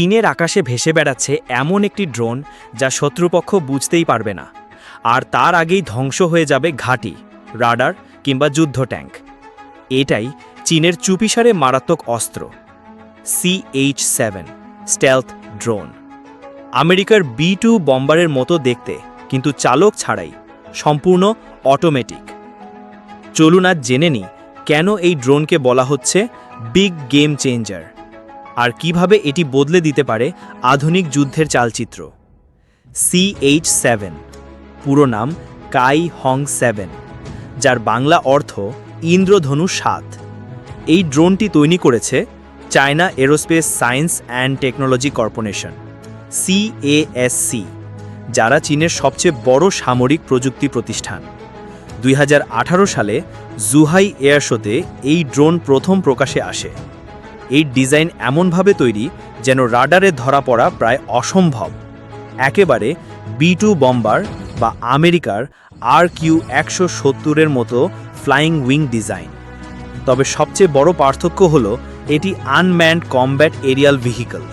চীনের আকাশে ভেসে বেড়াচ্ছে এমন একটি ড্রোন যা শত্রুপক্ষ বুঝতেই পারবে না। আর তার আগেই ধ্বংস হয়ে যাবে ঘাঁটি, রাডার কিংবা যুদ্ধ ট্যাঙ্ক। এটাই চীনের চুপিসারে মারাত্মক অস্ত্র সিএইচ সেভেন, স্টেলথ ড্রোন। আমেরিকার বি টু বম্বারের মতো দেখতে, কিন্তু চালক ছাড়াই সম্পূর্ণ অটোমেটিক। চলুন আজ জেনে নিই কেন এই ড্রোনকে বলা হচ্ছে বিগ গেম চেঞ্জার? আর কীভাবে এটি বদলে দিতে পারে আধুনিক যুদ্ধের চালচিত্র। সিএইচ সেভেন পুরো নাম কাই হং সেভেন যার বাংলা অর্থ ইন্দ্রধনু সাত। এই ড্রোনটি তৈরি করেছে China aerospace science and technology corporation CASC যারা চীনের সবচেয়ে বড় সামরিক প্রযুক্তি প্রতিষ্ঠান। দুই হাজার আঠারো সালে জুহাই এয়ার শোতে এই ড্রোন প্রথম প্রকাশে আসে। এই ডিজাইন এমনভাবে তৈরি যেন রাডারে ধরা পড়া প্রায় অসম্ভব। একেবারে বি টু বম্বার বা আমেরিকার আর কিউ একশো সত্তরের মতো ফ্লাইং উইং ডিজাইন। তবে সবচেয়ে বড় পার্থক্য হল এটি আনম্যান্ড কমব্যাট এরিয়াল ভেহিকল,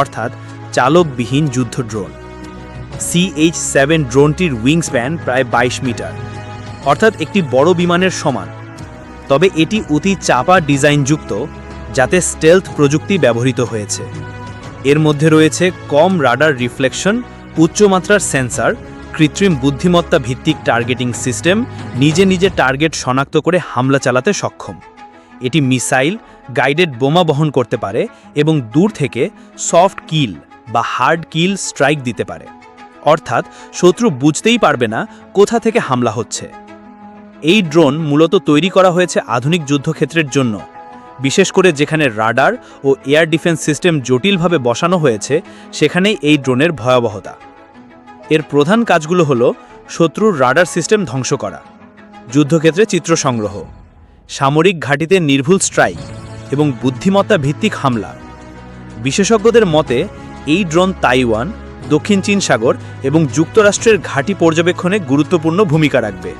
অর্থাৎ চালকবিহীন যুদ্ধ ড্রোন। সিএইচ সেভেন ড্রোনটির উইং স্প্যান প্রায় বাইশ মিটার, অর্থাৎ একটি বড় বিমানের সমান। তবে এটি অতি চাপা ডিজাইনযুক্ত যাতে স্টেলথ প্রযুক্তি ব্যবহৃত হয়েছে। এর মধ্যে রয়েছে কম রাডার রিফ্লেকশন, উচ্চমাত্রার সেন্সার কৃত্রিম বুদ্ধিমত্তা ভিত্তিক টার্গেটিং সিস্টেম নিজে নিজে টার্গেট শনাক্ত করে হামলা চালাতে সক্ষম। এটি মিসাইল গাইডেড বোমা বহন করতে পারে এবং দূর থেকে সফট কিল বা হার্ড কিল স্ট্রাইক দিতে পারে। অর্থাৎ শত্রু বুঝতেই পারবে না কোথা থেকে হামলা হচ্ছে। এই ড্রোন মূলত তৈরি করা হয়েছে আধুনিক যুদ্ধক্ষেত্রের জন্য। বিশেষ করে যেখানে রাডার ও এয়ার ডিফেন্স সিস্টেম জটিলভাবে বসানো হয়েছে, সেখানেই এই ড্রোনের ভয়াবহতা। এর প্রধান কাজগুলো হল শত্রুর রাডার সিস্টেম ধ্বংস করা, যুদ্ধক্ষেত্রে চিত্র সংগ্রহ, সামরিক ঘাঁটিতে নির্ভুল স্ট্রাইক এবং বুদ্ধিমত্তা ভিত্তিক হামলা। বিশেষজ্ঞদের মতে, এই ড্রোন তাইওয়ান, দক্ষিণ চীন সাগর এবং যুক্তরাষ্ট্রের ঘাঁটি পর্যবেক্ষণে গুরুত্বপূর্ণ ভূমিকা রাখবে।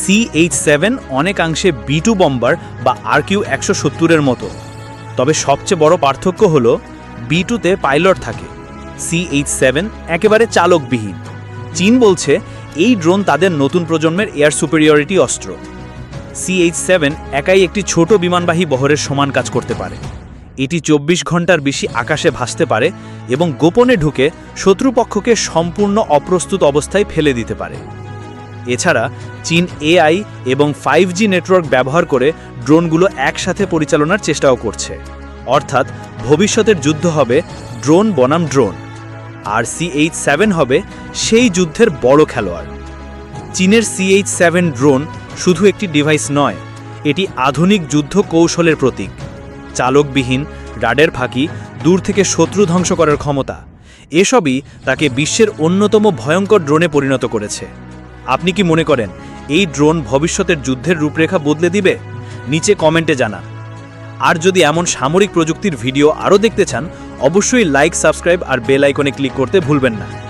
সিএইচ সেভেন অনেকাংশে বি টু বম্বার বা আরকিউ একশো সত্তরের মতো। তবে সবচেয়ে বড় পার্থক্য হল বি টুতে পাইলট থাকে। সিএইচ সেভেন একেবারে চালকবিহীন। চীন বলছে, এই ড্রোন তাদের নতুন প্রজন্মের এয়ার সুপেরিয়রিটি অস্ত্র। সিএইচ সেভেন একাই একটি ছোট বিমানবাহী বহরের সমান কাজ করতে পারে। এটি চব্বিশ ঘণ্টার বেশি আকাশে ভাসতে পারে এবং গোপনে ঢুকে শত্রুপক্ষকে সম্পূর্ণ অপ্রস্তুত অবস্থায় ফেলে দিতে পারে। এছাড়া চীন এআই এবং ফাইভ জি নেটওয়ার্ক ব্যবহার করে ড্রোনগুলো একসাথে পরিচালনার চেষ্টাও করছে। অর্থাৎ ভবিষ্যতের যুদ্ধ হবে ড্রোন বনাম ড্রোন, আর সিএইচ সেভেন হবে সেই যুদ্ধের বড় খেলোয়াড়। চীনের সিএইচ সেভেন ড্রোন শুধু একটি ডিভাইস নয়, এটি আধুনিক যুদ্ধ কৌশলের প্রতীক। চালকবিহীন, রাডের ফাঁকি, দূর থেকে শত্রু ধ্বংস করার ক্ষমতা, এসবই তাকে বিশ্বের অন্যতম ভয়ঙ্কর ড্রোনে পরিণত করেছে। আপনি কি মনে করেন এই ড্রোন ভবিষ্যতের যুদ্ধের রূপরেখা বদলে দিবে? নিচে কমেন্টে জানান। আর যদি এমন সামরিক প্রযুক্তির ভিডিও আরও দেখতে চান, অবশ্যই লাইক, সাবস্ক্রাইব আর বেল আইকনে ক্লিক করতে ভুলবেন না।